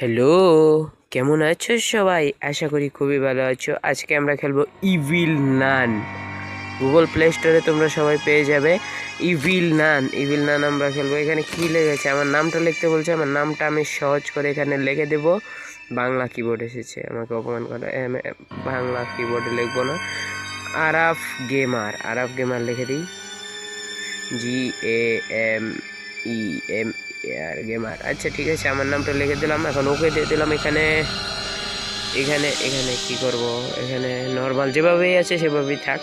Hello কেমন আছো সবাই? আশা করি খুবই ভালো আছো। আজকে আমরা খেলব ইভিল নান গুগল প্লে স্টোরে তোমরা সবাই পেয়ে যাবে ইভিল নান ইভিল নান আমরা খেলব। এখানে কি লেগেছে? আমার নামটা লিখতে বলছে, আমার নামটা আমি সহজ করে এখানে লিখে দেব। বাংলা কিবোর্ড এসেছে। আমাকে অপমান করে বাংলা কিবোর্ডে লিখব না। আরাফ গেমার আরাফ গেমার লিখে দিই। G A M E M R gamer আচ্ছা ঠিক আছে, আমার নামটা লিখে দিলাম, এখন ওকে দিয়ে দিলাম এখানে। এখানে এখানে কি করব? এখানে নর্মাল যেভাবেই আছে সেভাবেই থাক।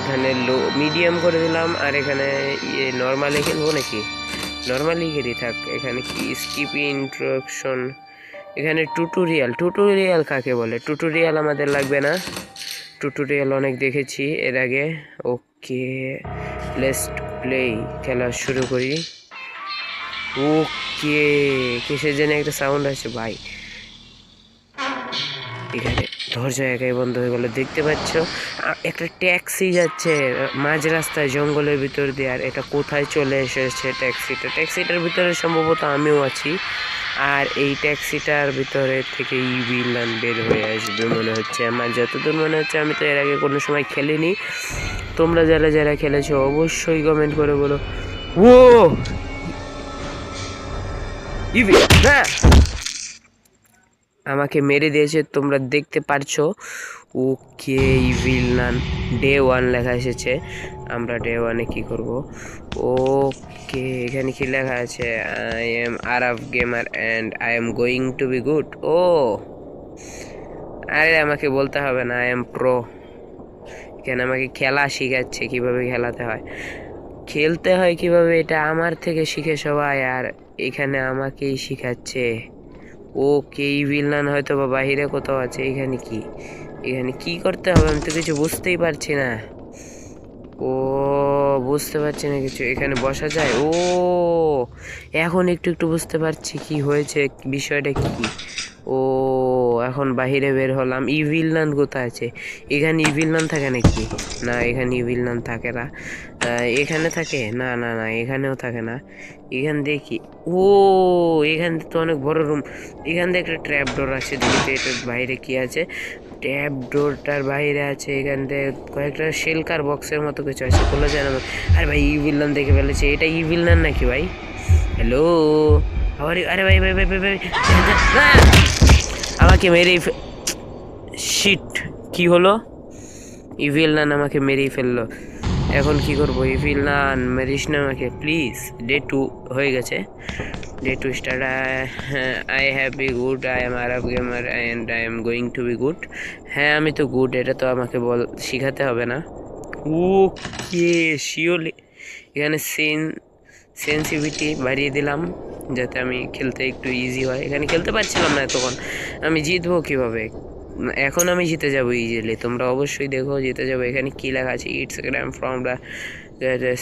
এখানে লো মিডিয়াম করে দিলাম, আর এখানে ইয়ে নর্মালি খেলব নাকি? নর্মালি খেলি থাক। এখানে কি? স্কিপ ইন্ট্রোডাকশন এখানে টুটোরিয়াল টুটোরিয়াল কাকে বলে? টুটোরিয়াল আমাদের লাগবে না। টুটোরিয়াল অনেক দেখেছি এর আগে। ওকে লেটস প্লে খেলা শুরু করি। ওকে, কিসের জন্য একটা সাউন্ড আছে, ভাই। এখানে দরজা একাই বন্ধ হয়ে গেল, দেখতে পাচ্ছ? একটা ট্যাক্সি যাচ্ছে মাঝ রাস্তায়, জঙ্গলের ভিতর দিয়ে, আর এটা কোথায় চলে এসেছে ট্যাক্সিটা? ট্যাক্সিটার ভিতরে সম্ভবত আমিও আছি, আর এই ট্যাক্সিটার ভিতরে থেকে ই ভিলান বের হয়ে আসবে মনে হচ্ছে আমার। যতদূর মনে হচ্ছে, আমি তো এর আগে কোনো সময় খেলিনি। তোমরা যারা যারা খেলেছো, অবশ্যই কমেন্ট করে বলো। ও ইভি হ্যাঁ। আমাকে মেরে দিয়েছে, তোমরা দেখতে পারছ। Okay, evil nun. Day one লেখা এসেছে। আমরা ডে ওয়ানে কি করব? ওকে, এখানে কি লেখা আছে? I am Arab gamer and I am going to be good ও। আরে, আমাকে বলতে হবে না আই এম প্রো এখানে আমাকে খেলা শিখাচ্ছে, কীভাবে খেলাতে হয়। খেলতে হয় কীভাবে? এটা আমার থেকে শিখে সবাই, আর এখানে আমাকেই শিখাচ্ছে। ও কেই বিলনান হয়তো বা বাহিরে কোথাও আছে, এখানে কি? এখানে কি করতে হবে আমি তো কিছু বুঝতেই পারছি না। ও, বুঝতে পারছি না কিছু। এখানে বসা যায়? ও, এখন একটু একটু বুঝতে পারছি কি হয়েছে, বিষয়টা কি ও, এখন বাহিরে বের হলাম। ইভিলনান কোথায় আছে? এখানে ইভিলনান থাকে নাকি? না, এখানে ইভিলনান থাকে না। এখানে থাকে? না না না, এখানেও থাকে না। এখান কি? ও, এখান তো অনেক বড় রুম এখান দিয়ে একটা ট্র্যাপ ডোর আছে। দেখি এটার বাইরে কি আছে। ট্যাপ ডোরটার বাইরে আছে, এখান থেকে কয়েকটা শেলকার বক্সের মতো কিছু আছে, খোলা যায় না আরে ভাই ইভিলনান দেখে ফেলেছে, এটা ইভিলনান নাকি ভাই? হ্যালো আবার আরে ভাই ভাই ভাই ভাই ভাই! আমাকে মেরেই শিট কি হলো? ইভিল নান আমাকে মেরেই ফেলল। এখন কি করব? ইভিল নান মেরিস না আমাকে প্লিজ ডে টু হয়ে গেছে। Day two start I have be good I am Arab gamer and I am going to be good হ্যাঁ আমি তো গুড এটা তো আমাকে বল, শিখাতে হবে না। ওকে শিওরলি এখানে সেন সেন্সিভিটি বাড়িয়ে দিলাম, যাতে আমি খেলতে একটু ইজি হয়। এখানে খেলতে পারছিলাম না তখন আমি জিতবো কীভাবে? এখন আমি জিতে যাব ইজিলি তোমরা অবশ্যই দেখো, জিতে যাব। এখানে কী লেখা আছে? It's gram from the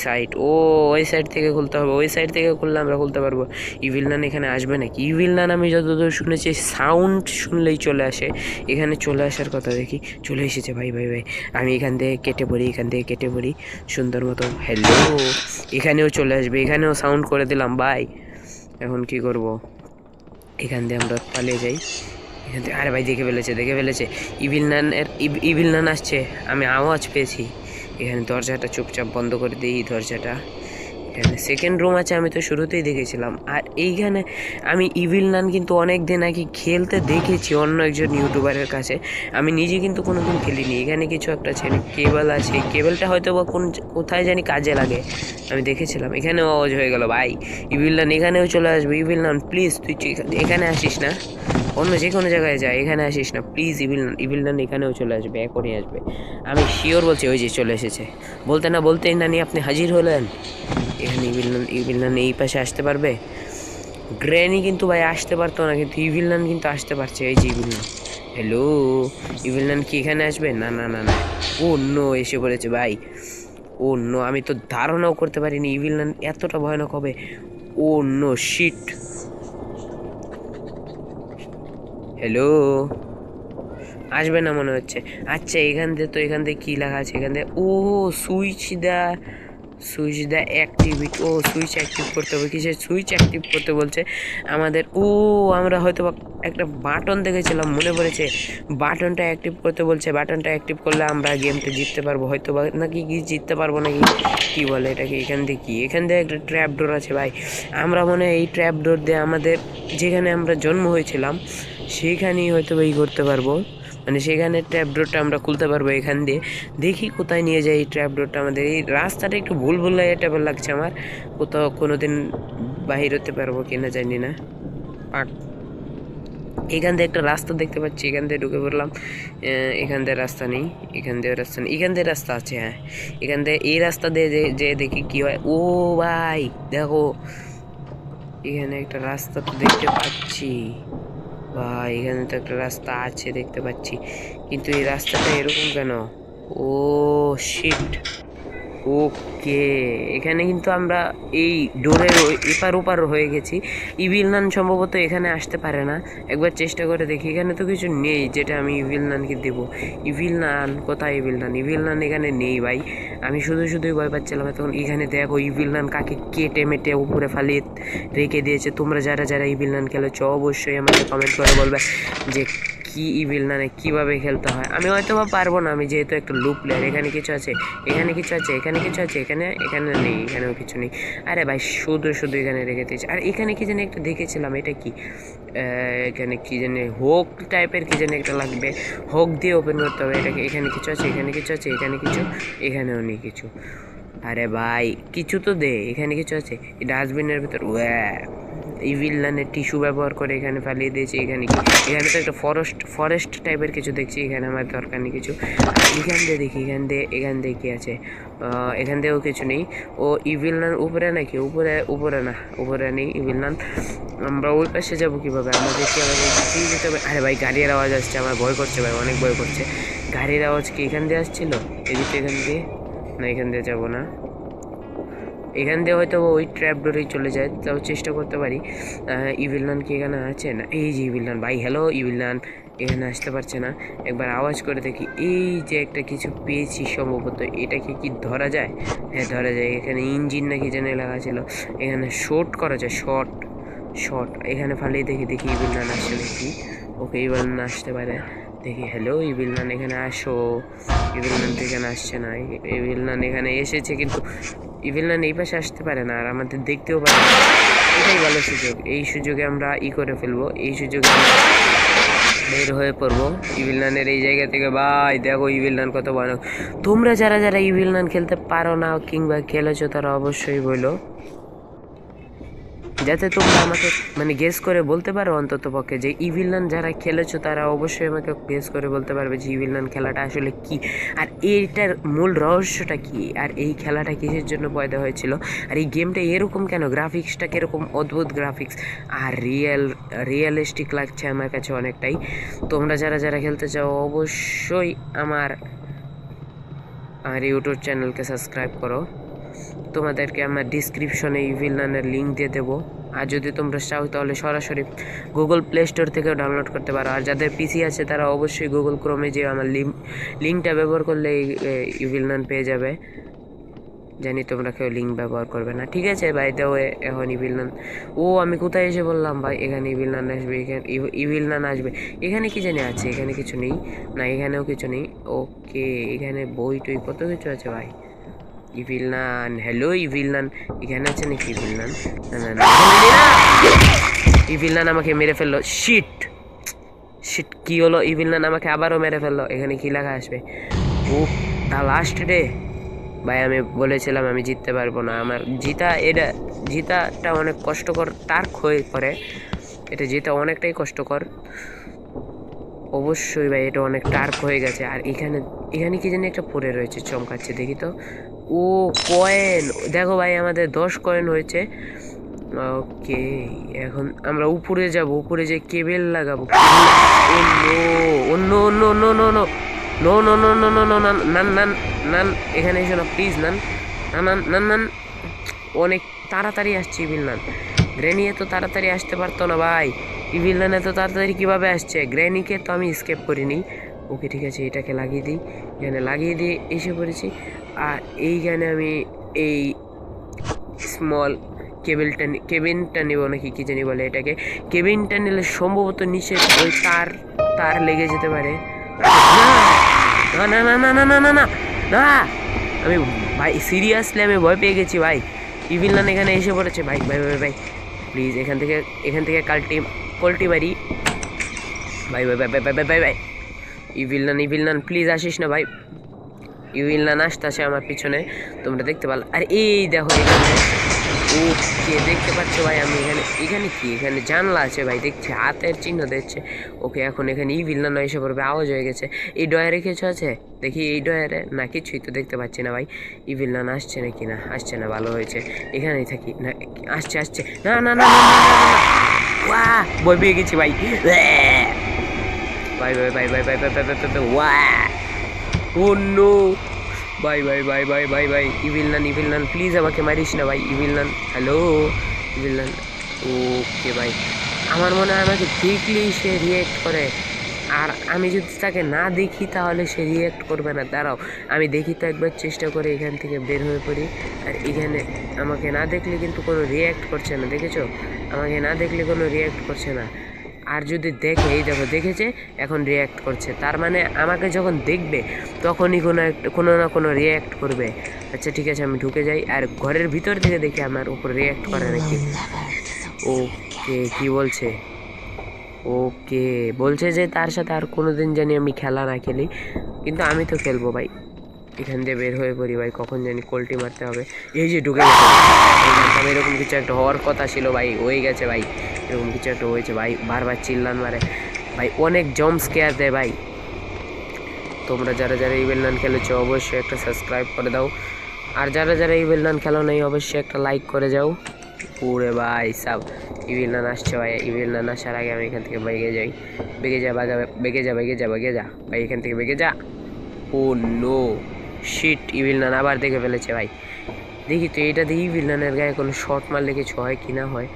site ও, ওই সাইড থেকে খুলতে হবে। ওই সাইড থেকে খুললে আমরা খুলতে পারব। ইভিল নান এখানে আসবে নাকি? ইভিল নান আমি যতদূর শুনেছি সাউন্ড শুনলেই চলে আসে। এখানে চলে আসার কথা দেখি। চলে এসেছে, ভাই ভাই ভাই। আমি এখান থেকে কেটে পড়ি, এখান থেকে কেটে পড়ি। সুন্দর মতো। হ্যালো এখানেও চলে আসবে। এখানেও সাউন্ড করে দিলাম ভাই এখন কি করব? এখান দিয়ে আমরা পালিয়ে যাই। এখান থেকে আরে ভাই, দেখে ফেলেছে দেখে ফেলেছে। ইভিল নান এর ইভিল নান আসছে। আমি আওয়াজ পেয়েছি। এখানে দরজাটা চুপচাপ বন্ধ করে দিই দরজাটা। এখানে সেকেন্ড রুম আছে, আমি তো শুরুতেই দেখেছিলাম। আর এইখানে আমি ইভিল নান কিন্তু অনেক দিন আগে খেলতে দেখেছি অন্য একজন ইউটিউবারের কাছে। আমি নিজে কিন্তু কোনোদিন খেলিনি। এখানে কিছু একটা ছেলে কেবল আছে। কেবলটা হয়তো বা কোন কোথায় জানি কাজে লাগে। আমি দেখেছিলাম, এখানেও আওয়াজ হয়ে গেল, ভাই ইভিল নান এখানেও চলে আসবে ইভিল নান প্লিজ তুই এখানে আসিস না। অন্য যে কোনো জায়গায় যা, এখানে আসিস না। Please Evil Nun Evil Nun এখানেও চলে আসবে, এখনই আসবে। আমি শিওর বলছি, ওই যে চলে এসেছে। বলতে না বলতেই নানি আপনি হাজির হলেন। এখানে ইভিল নান ইভিল নান এই পাশে আসতে পারবে। গ্র্যানি কিন্তু ভাই আসতে পারতো না, কিন্তু ইভিল নান কিন্তু আসতে পারছে, এই যে Evil Nun hello Evil Nun কি এখানে আসবে? না না না না। ও এসে পড়েছে ভাই। ও আমি তো ধারণাও করতে পারিনি ইভিল নান এতটা ভয়ানক হবে। ও নো শিট হ্যালো আসবে না মনে হচ্ছে। আচ্ছা এখান থেকে তো এখান থেকে কী লেখা আছে? এখান থেকে ও switch the, switch the activate O, switch active করতে হবে। কিসের সুইচ অ্যাক্টিভ করতে বলছে? আমাদের, ও, আমরা হয়তো একটা বাটন দেখেছিলাম, মনে পড়েছে। বাটনটা অ্যাক্টিভ করতে বলছে। বাটনটা অ্যাক্টিভ করলে আমরা গেমটা জিততে পারব। হয়তো বা নাকি কি জিততে পারব নাকি? কি বলে এটাকে? এখান থেকে কি? এখান থেকে একটা ট্র্যাপ ডোর আছে ভাই। আমরা মনে হয় এই ট্র্যাপ ডোর দিয়ে আমাদের, যেখানে আমরা জন্ম হয়েছিলাম সেইখানেই হয়তো বা ই করতে পারব। মানে সেখানে ট্র্যাপ ডোরটা আমরা খুলতে পারব এখান দিয়ে। দেখি কোথায় নিয়ে যাই এই ট্র্যাপ ডোরটা আমাদের। এই রাস্তাটা একটু ভুল ভুল টাইপের লাগছে আমার। কোথাও কোনো দিন বাহির হতে পারব কিনা জানি না। পাক এখান দিয়ে একটা রাস্তা দেখতে পাচ্ছি এখান দিয়ে ঢুকে পড়লাম। এখান দিয়ে রাস্তা নেই এখান দিয়ে রাস্তা নেই এখান দিয়ে রাস্তা আছে হ্যাঁ। এখান দিয়ে এই রাস্তা দিয়ে যে দেখি কি হয়। ও ভাই দেখো। এখানে একটা রাস্তা তো দেখতে পাচ্ছি। ভাই এখানে তো একটা রাস্তা আছে দেখতে পাচ্ছি। কিন্তু এই রাস্তাটা এরকম কেন? ও শিট ওকে, এখানে কিন্তু আমরা এই ডোরের এপার ওপার হয়ে গেছি। ইভিল নান সম্ভবত এখানে আসতে পারে না। একবার চেষ্টা করে দেখি, এখানে তো কিছু নেই যেটা আমি ইভিল নানকে দেব। ইভিল নান, কোথায় ইভিল নান? ইভিল নান এখানে নেই ভাই। আমি শুধু শুধুই ভয় পাচ্ছিলাম তখন এখানে দেখো ইভিল নান কাকে কেটে মেটে উপরে ফালিয়ে রেখে দিয়েছে। তোমরা যারা যারা ইভিল নান খেলেছো, অবশ্যই আমাকে কমেন্ট করে বলবে যে কি ইভিল নানে কীভাবে খেলতে হয়? আমি হয়তো বা পারব না, আমি যেহেতু একটা লুপ প্লেয়ার এখানে কিছু আছে, এখানে কিছু আছে, এখানে কিছু আছে, এখানে এখানে নেই, এখানেও কিছু নেই। আরে ভাই, শুধু শুধু এখানে রেখে দিয়েছে। আর এখানে কি জানি একটা দেখেছিলাম, এটা কি? এখানে কি জানি হোক টাইপের কি জানি একটা লাগবে। হোক দিয়ে ওপেন করতে হবে, এটাকে, এখানে কিছু আছে, এখানে কিছু আছে, এখানে কিছু, এখানেও নেই কিছু। আরে ভাই, কিছু তো দে, এখানে কিছু আছে ডাস্টবিনের ভিতর ওয়া ইভিল লানের টিস্যু ব্যবহার করে এখানে ফালিয়ে দিয়েছি, এখানে কি? এখানে তো একটা ফরেস্ট ফরেস্ট টাইপের কিছু দেখছি, এখানে আমার দরকার নেই কিছু। এখান দিয়ে দেখি, এখান দিয়ে এখান দিয়ে কি আছে? এখান দিয়েও কিছু নেই। ও ইভিল নান উপরে নাকি? উপরে উপরে না, উপরে নেই ইভিল নান আমরা ওই পাশে যাব কীভাবে? আমাদের কি আমাদের কি যেতে হবে। আরে ভাই, গাড়ির আওয়াজ আসছে, আমার ভয় করছে ভাই, অনেক ভয় করছে। গাড়ির আওয়াজ কি এখান দিয়ে আসছিল? এদিকে এখান দিয়ে? না, এখান দিয়ে যাব না। এখান দিয়ে হয়তো ওই ট্র্যাপ ডোরেই চলে যায়, তাও চেষ্টা করতে পারি। ইভিলনান কি এখানে আছে? না, এই যে ইভিলনান ভাই হ্যালো ইভিলনান এখানে আসতে পারছে না। একবার আওয়াজ করে দেখি, এই যে একটা কিছু পেয়েছি সম্ভবত, এটাকে কি ধরা যায়? হ্যাঁ ধরা যায়, এখানে ইঞ্জিন নাকি যেন লেখা ছিল, এখানে শর্ট করা যায় শর্ট শর্ট এখানে ফালিয়ে দেখি দেখি ইভিলনান আসছে দেখি ওকে ইভিলনান আসতে পারে। দেখি হ্যালো ইভিলনান এখানে আসো। ইভিলনান এখানে আসছে না ইভিলনান এখানে এসেছে, কিন্তু ইভিলনান এই পাশে আসতে পারে না, আর আমাদের দেখতেও পারে না। এটাই ভালো সুযোগ। এই সুযোগে আমরা ই করে ফেলব। এই সুযোগে বের হয়ে পড়ব। ইভিলনানের এই জায়গা থেকে। ভাই, দেখো ইভিলনান কত ভয়ানক। তোমরা যারা যারা ইভিলনান খেলতে পারো না কিংবা খেলেছো, তারা অবশ্যই বলো। যাতে তোমরা আমাকে মানে গেস করে বলতে পারো অন্তত পক্ষে যে ইভিলনান যারা খেলেছো, তারা অবশ্যই আমাকে গেস করে বলতে পারবে যে ইভিলনান খেলাটা আসলে কি। আর এইটার মূল রহস্যটা কি? আর এই খেলাটা কিসের জন্য পয়দা হয়েছিল? আর এই গেমটা এরকম কেন? গ্রাফিক্সটা কীরকম অদ্ভুত গ্রাফিক্স আর রিয়েল রিয়েলিস্টিক লাগছে আমার কাছে অনেকটাই। তোমরা যারা যারা খেলতে চাও, অবশ্যই আমার আমার ইউটিউব চ্যানেলকে সাবস্ক্রাইব করো। তোমাদেরকে আমার ডিসক্রিপশনে ইভিলনানের লিঙ্ক দিয়ে দেবো। আর যদি তোমরা চাও তাহলে সরাসরি গুগল প্লে স্টোর থেকেও ডাউনলোড করতে পারো। আর যাদের পিসি আছে তারা অবশ্যই গুগল ক্রোমে যে আমার লিঙ্ক লিঙ্কটা ব্যবহার করলে ইভিলনান পেয়ে যাবে। জানি তোমরা কেউ লিঙ্ক ব্যবহার করবে না। ঠিক আছে ভাই দেও এখন ইভিলনান ও আমি কোথায় এসে বললাম, ভাই? এখানে ইভিলনান আসবে, এখানে ইভিলনান আসবে। এখানে কি জানি আছে, এখানে কিছু নেই। না, এখানেও কিছু নেই। ওকে এখানে বই টই কত কিছু আছে, ভাই? ইভিলনান হ্যালো ইভিলনান এখানে আছে নাকি ইভিলনান না না না ইভিলনান আমাকে মেরে ফেলল শিট শিট কি হলো ইভিলনান আমাকে আবারও মেরে ফেলল এখানে কি লেখা আসবে ও দা লাস্ট ডে ভাই আমি বলেছিলাম আমি জিততে পারব না আমার জিতা এটা জিতাটা অনেক কষ্টকর টার্ক হয়ে পড়ে এটা জিতা অনেকটাই কষ্টকর অবশ্যই ভাই এটা অনেক টার্ক হয়ে গেছে আর এখানে এখানে কি জানি একটা পড়ে রয়েছে, চমকাচ্ছে। দেখি তো। ও কয়েন দেখো ভাই, আমাদের দশ কয়েন হয়েছে। ওকে এখন আমরা উপরে যাব। উপরে যে কেবেল লাগাবো। অন্য অন্য অন্য অন্য অন্য no no no no no no nun nun nun nun. এখানে এসো না প্লিজ নান। নান নান নান অনেক তাড়াতাড়ি আসছে ইভিল নান। গ্র্যানি এত তাড়াতাড়ি আসতে পারতো না ভাই। ইভিল নান এত তাড়াতাড়ি কীভাবে আসছে? গ্র্যানিকে তো আমি স্কেপ করিনি। ওকে ঠিক আছে এটাকে লাগিয়ে দিই এখানে লাগিয়ে দিয়ে এসে পড়েছি আর এইখানে আমি এই স্মল কেবিলটা কেবিনটা নিব নাকি কি জানি বলে এটাকে কেবিনটা নিলে সম্ভবত নিচে ওই তার তার লেগে যেতে পারে না না না না না না না না না আমি ভাই সিরিয়াসলি আমি ভয় পেয়ে গেছি ভাই ইভিলান এখানে এসে পড়েছে ভাই ভাই ভাই ভাই প্লিজ এখান থেকে এখান থেকে কালটি কল্টি মারি ভাই ভাই ভাই ভাই ভাই ভাই ভাই ভাই ইভিলান ইভিলান প্লিজ আসিস না ভাই। ইভিলান আসতেছে আমার পিছনে। তোমরা দেখতে পারো আর এই দেখো এখানে। ওকে দেখতে পাচ্ছ ভাই আমি এখানে এখানে কি? এখানে জানলা আছে ভাই দেখছি হাতের চিহ্ন দিচ্ছে ওকে এখন এখানে ই ভিলনা এসে পড়বে আওয়াজ হয়ে গেছে। এই ডয়ারে কিছু আছে? দেখি এই ডয়ারে না কিছুই তো দেখতে পাচ্ছি না ভাই। ই ভিলনান আসছে নাকি না? আসছে না ভালো হয়েছে। এখানেই থাকি। না আসছে আসছে। না না না না না, না, না, না। ওয়াহ ভয় পেয়ে গেছি ভাই। ভাই ভাই ভাই ভাই ভাই ভাই ভাই ভাই ভাই ওয়াহ ও no bye bye bye bye bye bye Evil Nun Evil Nun please আমাকে মারিস না ভাই ইভিলনান হ্যালো ইভিলনান ওকে ভাই আমার মনে হয় আমাকে দেখলেই সে রিয়েক্ট করে আর আমি যদি তাকে না দেখি তাহলে সে রিয়েক্ট করবে না দাঁড়াও আমি দেখি তো একবার চেষ্টা করে এখান থেকে বের হয়ে পড়ি আর এখানে আমাকে না দেখলে কিন্তু কোনো রিয়েক্ট করছে না দেখেছ আমাকে না দেখলে কোনো রিয়েক্ট করছে না আর যদি দেখে এই দেখো দেখেছে এখন রিয়্যাক্ট করছে। তার মানে আমাকে যখন দেখবে তখনই কোনো একটা কোনো না কোনো রিয়্যাক্ট করবে। আচ্ছা ঠিক আছে আমি ঢুকে যাই। আর ঘরের ভিতর থেকে দেখি আমার উপর রিয়্যাক্ট করে নাকি? ওকে কি বলছে? ওকে বলছে যে তার সাথে আর কোনো দিন জানি আমি খেলা না খেলি। কিন্তু আমি তো খেলব ভাই। এখান দিয়ে বের হয়ে পড়ি ভাই কখন জানি কোল্টি মারতে হবে। এই যে ঢুকে গেছে। এরকম কিছু একটা হওয়ার কথা ছিল ভাই হয়ে গেছে ভাই। এরকম কিছু একটা হয়েছে, ভাই। বারবার চিল্লান মারে। ভাই, অনেক জম স্কেয়ার দেয়, ভাই। তোমরা যারা যারা ইভেল নান খেলেছো, অবশ্যই একটা সাবস্ক্রাইব করে দাও। আর যারা যারা ইভেল নান খেলো নেই, অবশ্যই একটা লাইক করে যাও। পুরে ভাই, সব ইভিল নান আসছে, ভাই। ইভিল নান আসার আগে আমি এখান থেকে বেগে যাই। বেগে যা, বাগা, বেগে যা বেগে যা বেগে যা। ভাই, এখান থেকে বেগে যা। Oh no. Shit Evil Nun আবার দেখে ফেলেছে, ভাই। দেখি তো, এটা দিয়ে ইভিল নানের গায়ে কোনো শর্ট মারলে কিছু হয় কি না হয়।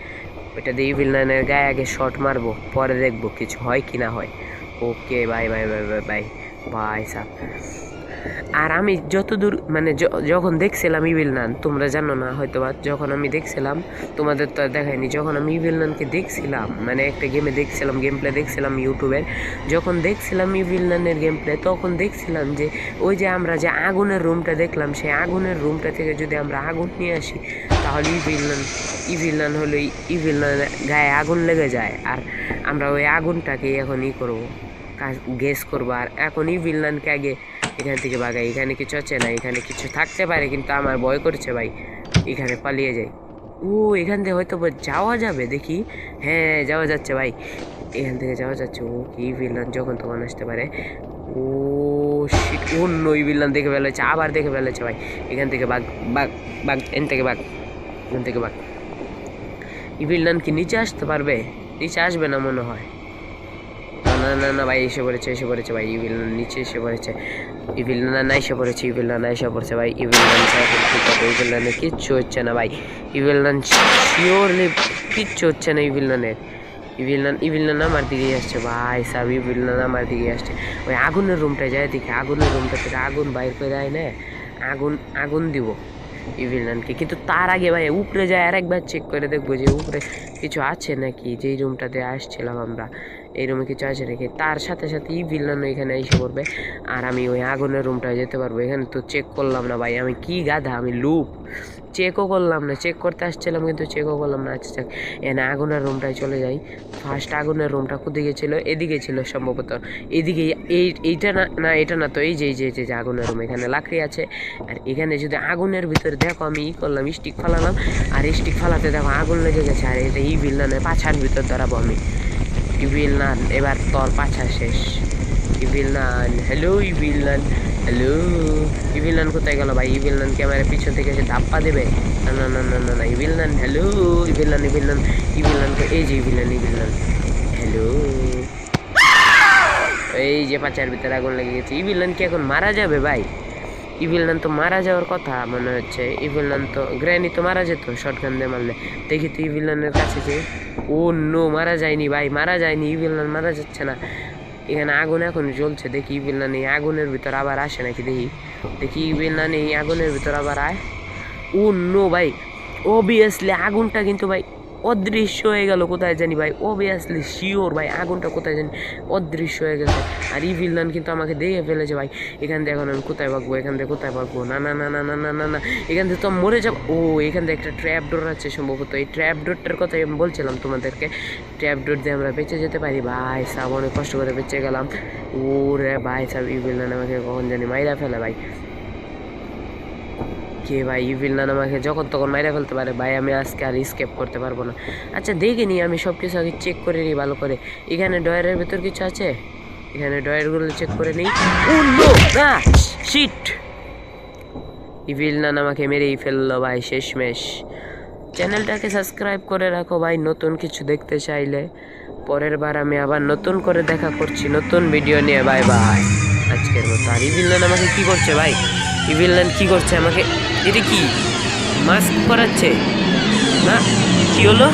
ওইটা দিয়ে ইভিল নানের গায়ে আগে শর্ট মারবো, পরে দেখব কিছু হয় কি না হয়। Okay bye bye bye bye bye bye সাহ আর আমি যতদূর মানে যখন দেখছিলাম ইভিল নান তোমরা জানো না হয়তো বা যখন আমি দেখছিলাম, তোমাদের তো আর দেখায়নি, যখন আমি ইভিল নানকে দেখছিলাম মানে একটা গেমে দেখছিলাম গেম প্লে দেখছিলাম ইউটিউবের যখন দেখছিলাম ইভিল নানের গেম প্লে তখন দেখছিলাম যে, ওই যে আমরা যে আগুনের রুমটা দেখলাম, সেই আগুনের রুমটা থেকে যদি আমরা আগুন নিয়ে আসি তাহলে ইভিল নান ইভিল নান হলো ইভিল নানের গায়ে আগুন লেগে যায়। আর আমরা ওই আগুনটাকে এখন ই করব। কাজ গেস করব। আর এখন ইভিল নানকে আগে এখান থেকে বাগাই। এখানে কিছু আছে না? এখানে কিছু থাকতে পারে, কিন্তু আমার ভয় করছে ভাই। এখানে পালিয়ে যাই। ও, এখান থেকে হয়তো যাওয়া যাবে, দেখি। হ্যাঁ যাওয়া যাচ্ছে ভাই। এখান থেকে যাওয়া যাচ্ছে। ও, কি ভিলান যখন তখন আসতে পারে। ও অন্য ভিলান দেখে ফেলেছে, আবার দেখে ফেলেছে ভাই। এখান থেকে বাঘ বাঘ বাঘ, এখান থেকে বাঘ। এখান থেকে বাঘ ইভিলান কি নিচে আসতে পারবে? নিচে আসবে না মনে হয়। না না না, ভাই, এসে পড়েছে এসে পড়েছে, ভাই ইভিল নিচে এসে পড়েছে। ইভিল না না এসে পড়েছে ইভিল না এসে পড়েছে, ভাই ইভিল নান ইভিল নানে কিচ্ছু হচ্ছে না, ভাই। ইভিল নান শিওরলি কিচ্ছু হচ্ছে না ইভিল নানের ইভিল নান ইভিল নান আমার দিকেই আসছে, ভাই সাব ইভিল নান আমার দিকেই আসছে। ওই আগুনের রুমটায় যায় দেখি, আগুনের রুমটা থেকে আগুন বাইর করে দেয় না, আগুন আগুন দিব। ইভিল কিন্তু তার আগে ভাই, উপরে যায় আর একবার চেক করে দেখব যে উপরে কিছু আছে নাকি? যেই রুমটাতে আসছিলাম আমরা। এই রুমে কিছু আছে নাকি? তার সাথে সাথে ই ভিলনান এখানে এসে পড়বে। আর আমি ওই আগুনের রুমটায় যেতে পারব। এখানে তো চেক করলাম না ভাই। আমি কি গাধা? আমি লুপ। চেকও করলাম না। চেক করতে আসছিলাম, কিন্তু চেকও করলাম না। আচ্ছা এখানে আগুনের রুমটায় চলে যাই। ফার্স্ট আগুনের রুমটা কোদিকে ছিল এদিকে ছিল সম্ভবত। এদিকে এই, এইটা না না, এটা না তো এই যে এই যে যে আগুনের রুম এখানে লাকড়ি আছে। আর এখানে যদি আগুনের ভিতরে দেখো, আমি ই করলাম স্টিক ফালালাম। আর স্টিক ফালাতে দেখো, আগুন লেগে গেছে। আর এটা ই ভিলনানের পাছার ভিতর দাঁড়াবো আমি। ইভিল নান এবার তোর পাছা শেষ Evil Nun hello Evil Nun hello Evil Nun কোথায় গেল ভাই? ইভিল নান ক্যামেরা পিছন থেকে এসে ধাপ্পা দেবে? না না না না না না Evil Nun hello Evil Nun Evil Nun Evil নানকে এই যে Evil Nun Evil Nun hello এই যে পাচার ভিতরে আগুন লেগে গেছে। ইভিল নান কি এখন মারা যাবে ভাই? ইভিল নান তো মারা যাওয়ার কথা মনে হচ্ছে। ইভিল নান তো গ্র্যানি তো মারা যেত শর্টগান দিয়ে মারলে। দেখি তো ইভিল নানের কাছে যে, ও নো, মারা যায়নি ভাই, মারা যায়নি, ইভিল নান মারা যাচ্ছে না। এখানে আগুন এখন জ্বলছে, দেখি ইভিল নান এই আগুনের ভিতর আবার আসে নাকি, দেখি। দেখি ইভিল নান এই আগুনের ভিতর আবার আয়। ও নো ভাই অবভিয়াসলি আগুনটা কিন্তু ভাই অদৃশ্য হয়ে গেল, কোথায় জানি ভাই? অবভিয়াসলি শিওর ভাই, আগুনটা কোথায় জানি অদৃশ্য হয়ে গেছে। আর এই ভিলনান কিন্তু আমাকে দেখে ফেলেছে ভাই। এখান থেকে এখন আমি কোথায় ভাগবো, এখান থেকে কোথায় ভাগবো? না না না না না না না না। এখান থেকে তো মরে যাব। ও, এখান থেকে একটা ট্র্যাপ ডোর আছে সম্ভবত। এই ট্র্যাপ ডোরটার কথাই আমি বলছিলাম তোমাদেরকে। ট্র্যাপ ডোর দিয়ে আমরা বেঁচে যেতে পারি। ভাই সাব, অনেক কষ্ট করে বেঁচে গেলাম। ও রে ভাই, সাব এই ভিলনান আমাকে কখন জানি মাইরা ফেলে ভাই। কে ভাই ইভিল নান আমাকে যখন তখন মাইরা ফেলতে পারে। ভাই, আমি আজকে আর স্কেপ করতে পারব না। আচ্ছা দেখে দেখিনি আমি সব কিছু আগে চেক করে নিই ভালো করে। এখানে ডয়ারের ভেতর কিছু আছে? এখানে ডয়ারগুলো চেক করে নিই ও না শিট ইভিল নান আমাকে মেরেই ফেলল ভাই, শেষমেশ। চ্যানেলটাকে সাবস্ক্রাইব করে রাখো ভাই, নতুন কিছু দেখতে চাইলে। পরের বার আমি আবার নতুন করে দেখা করছি, নতুন ভিডিও নিয়ে। বাই বাই আজকের মতো আর ইভিল নান আমাকে কি করছে ভাই? ইভিল নান কি করছে আমাকে? এটা কি? মাস্ক করাচ্ছে না? কি হলো?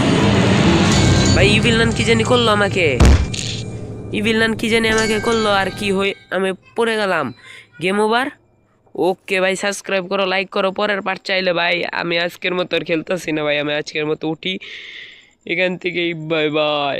ভাই ইভিল নান কি জানি করল আমাকে? ইভিল নান কি জানি আমাকে করল? আর কি হয়ে আমি পড়ে গেলাম। গেম ওভার ওকে ভাই সাবস্ক্রাইব করো লাইক করো, পরের পার্ট চাইলে ভাই, আমি আজকের মতো আর খেলতেছি না ভাই, আমি আজকের মতো উঠি। এখান থেকেই বাই বাই